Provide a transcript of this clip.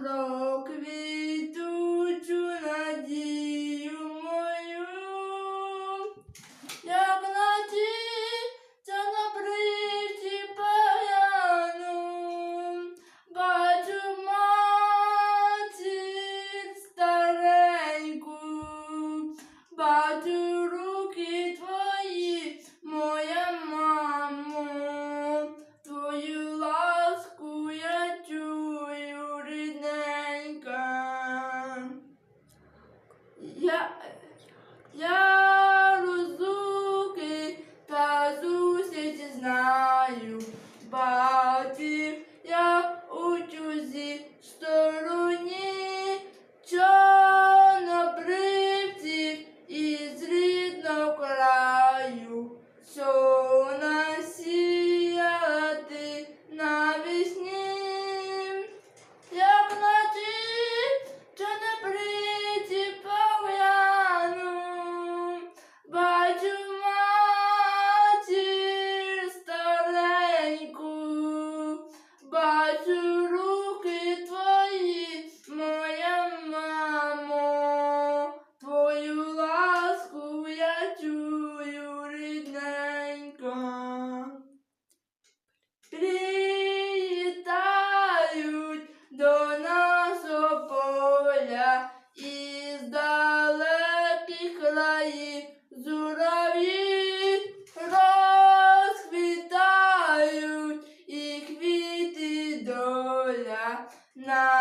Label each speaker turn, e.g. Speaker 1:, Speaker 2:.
Speaker 1: про квітучу надію мою, як надіється на бричі паяну, бачу матір стареньку, бачу. Yeah. Uh, із далеких країв жураві розквітають і квіти доля на